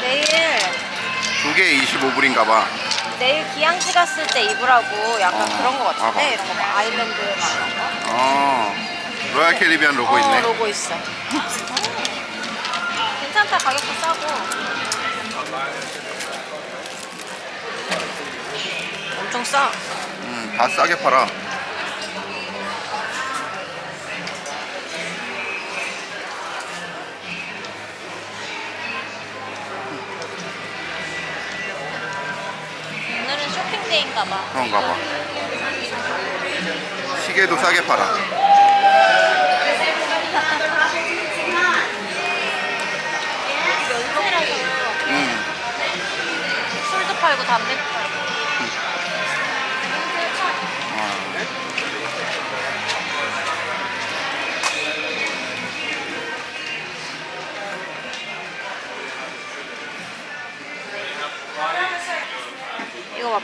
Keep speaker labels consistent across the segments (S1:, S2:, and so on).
S1: 내일
S2: 두 개에 25불인가 봐.
S1: 내일 기양지 갔을 때 입으라고 약간
S2: 어,
S1: 그런 거 같은데
S2: 봐봐.
S1: 이런 거뭐 아일랜드 막 이런 거.
S2: 어. 로얄 캐리비안 로고
S1: 어,
S2: 있네.
S1: 로고 있어. 괜찮다 가격도 싸고. 엄청 싸.
S2: 음, 다 싸게 팔아.
S1: 오늘은 쇼핑데이인가 봐.
S2: 그런가 봐. 시계도 싸게 팔아.
S1: 연세라서
S2: 음.
S1: 술도 팔고. 이거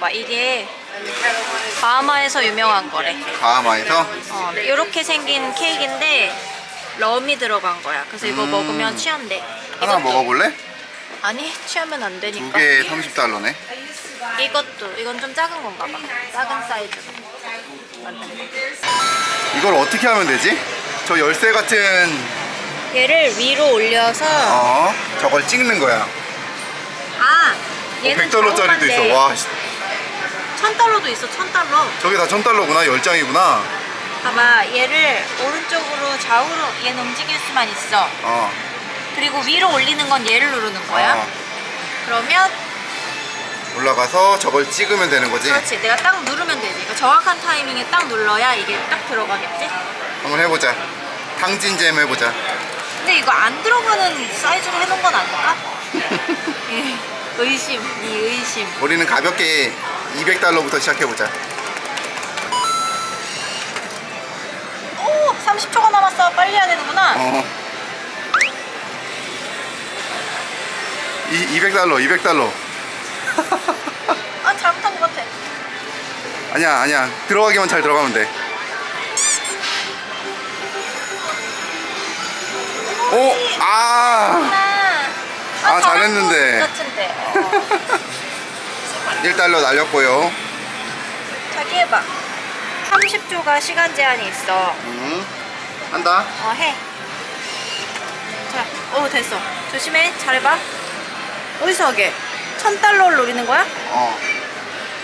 S1: 봐봐 이게 바하마에서 유명한 거래
S2: 바하마에서
S1: 어, 이렇게 생긴 케이크인데 럼이 들어간 거야 그래서 이거
S2: 음.
S1: 먹으면 취한대
S2: 하나
S1: 이것도-
S2: 먹어볼래?
S1: 아니 취하면
S2: 안두
S1: 되니까
S2: 개에 30달러네.
S1: 이것도 이건 좀 작은 건가 봐 작은 거
S2: 이걸 어떻게 하면 되지? 저 열쇠 같은
S1: 얘를 위로 올려서
S2: 어 저걸 찍는 거야.
S1: 아 얘는
S2: 100달러짜리도 있어. 와, 씨,
S1: 천 달러도 있어 천 달러
S2: 저게 다 1000달러구나. 10장이구나.
S1: 봐봐 얘를 오른쪽으로 좌우로 얘는 움직일 수만 있어
S2: 어.
S1: 그리고 위로 올리는 건 얘를 누르는 거야
S2: 어.
S1: 그러면
S2: 올라가서 저걸 찍으면 되는 거지.
S1: 그렇지 내가 딱 누르면 되지 그러니까 정확한 타이밍에 딱 눌러야 이게 딱 들어가겠지
S2: 한번 해보자. 탕진잼 해보자.
S1: 근데 이거 안 들어가는 사이즈로 해놓은 건 아닐까? 예, 의심 이 의심
S2: 우리는 가볍게 200달러부터 시작해보자.
S1: 오 30초가 남았어 빨리 해야 되는구나
S2: 어. 이 200달러, 200달러.
S1: 아 잘못한 것 같아
S2: 아니야, 아니야. 들어가기만 잘 들어가면 돼. 오, 아,
S1: 나
S2: 아, 잘했는데.
S1: 같은데 어.
S2: 1달러 날렸고요.
S1: 자기 해봐 30초가 시간 제한이 있어
S2: 음, 한다.
S1: 어 해. 자, 오 됐어. 조심해. 잘해봐. 어디서 하게? 천 달러를 노리는 거야?
S2: 어,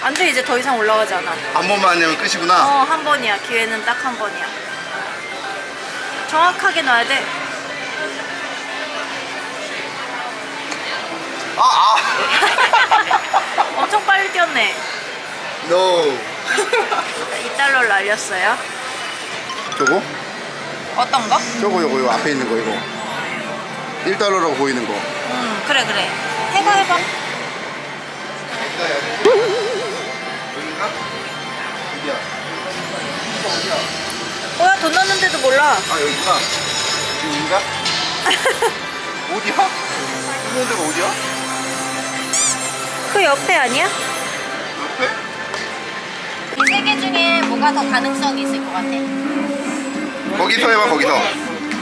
S1: 안 돼. 이제 더 이상 올라가지 않아.
S2: 한 번만 하면 끝이구나.
S1: 어, 한 번이야. 기회는 딱 한 번이야. 정확하게 놔야 돼.
S2: 아, 아.
S1: 엄청 빨리 뛰었네.
S2: no.
S1: 2달러를 날렸어요.
S2: 저거?
S1: 어떤 거?
S2: 저거, 저거, 이거 앞에 있는 거, 이거. 1달러라고 보이는 거.
S1: 응, 그래, 그래. 해봐, 해봐. 뭐야, 돈 넣는데도 몰라.
S2: 아 여기구나 여기인가? 어디야? 있는 데가 어디야?
S1: 그 옆에 아니야?
S2: 옆에?
S1: 이세 개 중에 뭐가 더 가능성이 있을 것 같아?
S2: 거기서 해봐 거기서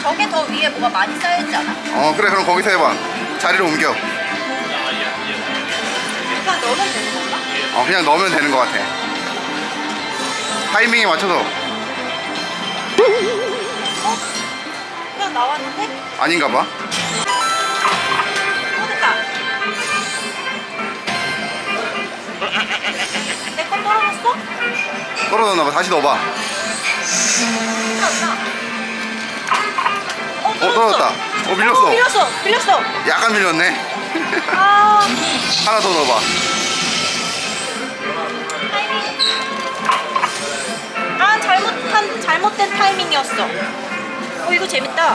S1: 저게 더 위에 뭐가 많이 쌓여있지 않아?
S2: 어 그래 그럼 거기서 해봐 자리를 옮겨
S1: 그냥 넣으면 되는 건가?
S2: 어 그냥 넣으면 되는 것 같아 타이밍에 맞춰서
S1: 그냥 나왔는데?
S2: 아닌가 봐
S1: 내 건 떨어졌어?
S2: 떨어졌나 봐 다시 넣어봐.
S1: 어, 어
S2: 떨어졌다 어
S1: 어,
S2: 밀렸어
S1: 밀렸어. 밀렸어.
S2: 약간 밀렸네
S1: 아,
S2: 하나 더 넣어봐.
S1: 아, 잘못한, 잘못된 타이밍이었어. 어, 이거 재밌다.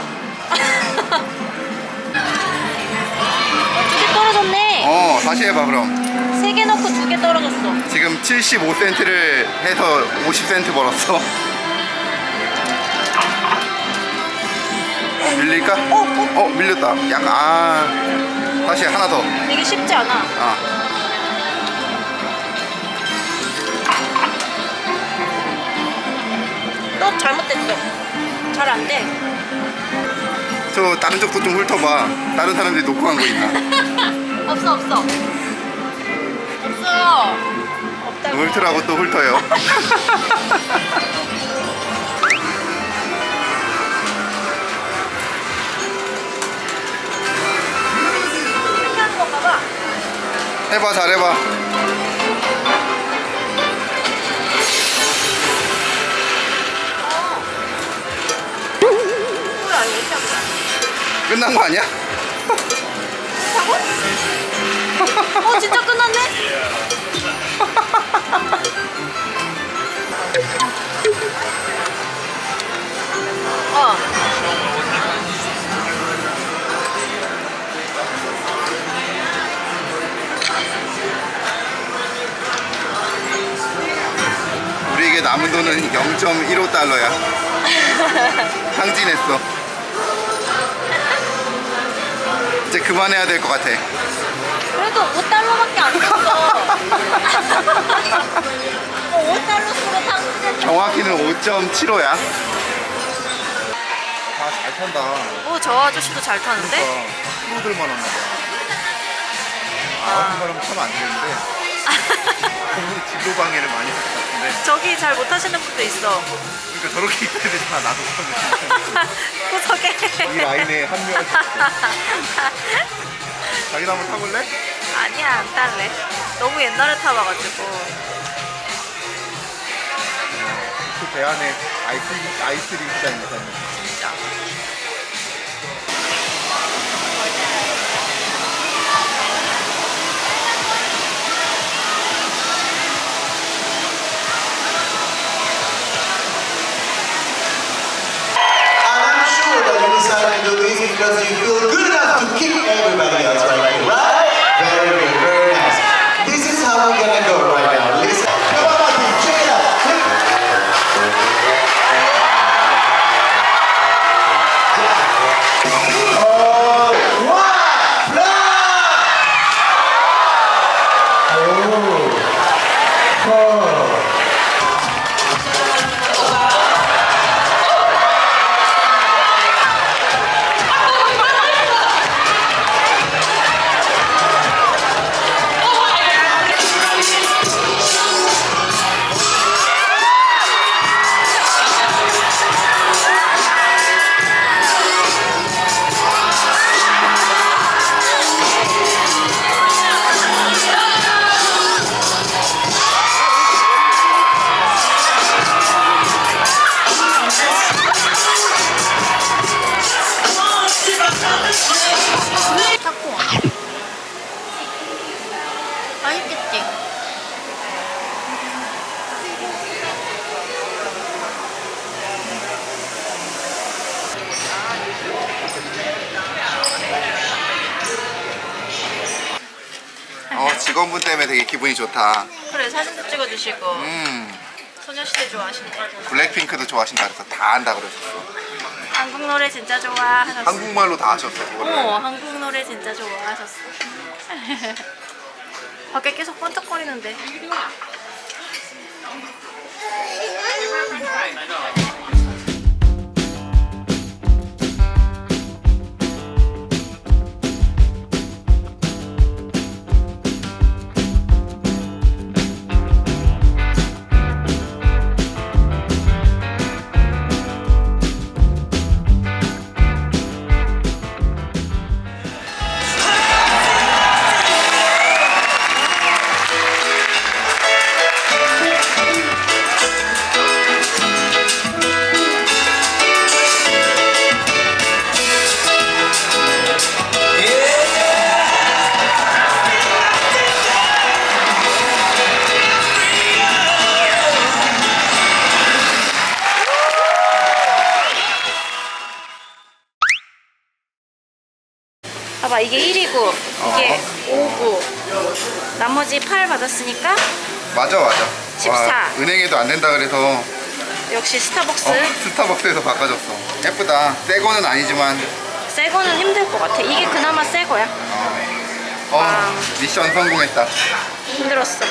S1: 어, 두개 떨어졌네.
S2: 어 다시 해봐 그럼
S1: 세 개 넣고 두 개 떨어졌어.
S2: 지금 75센트를 해서 50센트 벌었어. 밀릴까?
S1: 어, 어.
S2: 어 밀렸다. 약간 아 다시 하나 더.
S1: 이게 쉽지 않아.
S2: 아.
S1: 또 잘못됐어. 잘 안 돼.
S2: 저 다른 쪽도 좀 훑어봐. 다른 사람들이 놓고 간 거 있나?
S1: 없어 없어. 없어. 없다고.
S2: 훑으라고 또 훑어요
S1: 건가 봐.
S2: 해봐 잘해봐
S1: 뭐야 거야?
S2: 끝난 거 아니야?
S1: 어 진짜 끝났네? 어.
S2: 우리에게 남은 돈은 0.15 달러야 상진했어 이제 그만해야 될 것 같아
S1: 그래도 5달러밖에 안 줬어. 어, 5달러 쓰고 탕수육.
S2: 정확히는 5.75야 아 잘 탄다
S1: 오, 저 아저씨도 잘 타는데?
S2: 프로들만 한다 아 같은 사람 타면 안 되는데 진로 방해를 많이 할것 같은데
S1: 저기 잘 못하시는 분도 있어.
S2: 그러니까 저렇게 있어야 되잖아 나도
S1: 구석에.
S2: 이 라인에 합류할 수 있어 자기도 한번 타볼래?
S1: 아니야, 안 탈래. 너무 옛날에 타봐가지고.
S2: 그 배 안에 아이스, 아이스 링크장 있다는
S1: 진짜.
S3: And I'm sure that you decided to do this because you feel good enough to kick everybody else right here, right?
S2: 직원분 때문에 되게 기분이 좋다
S1: 그래, 사진도 찍어주시고.
S2: 음
S1: 소녀시대 좋아하신다.
S2: 블랙핑크도 좋아하신다 그래서 다 안다 그러셨어
S1: 한국 노래 진짜 좋아하셨어.
S2: 한국말로 다 하셨어 그거를
S1: 어, 한국 노래 진짜 좋아하셨어. 밖에 계속 번쩍거리는데. 봐봐, 이게 1이고, 이게 5고, 나머지 8 받았으니까
S2: 맞아 맞아
S1: 14.
S2: 은행에도 안 된다 그래서
S1: 역시 스타벅스.
S2: 어, 스타벅스에서 바꿔줬어 예쁘다 새 거는 아니지만
S1: 새 거는 힘들 것 같아. 이게 그나마 새 거야.
S2: 어
S1: 와.
S2: 미션 성공했다
S1: 힘들었어.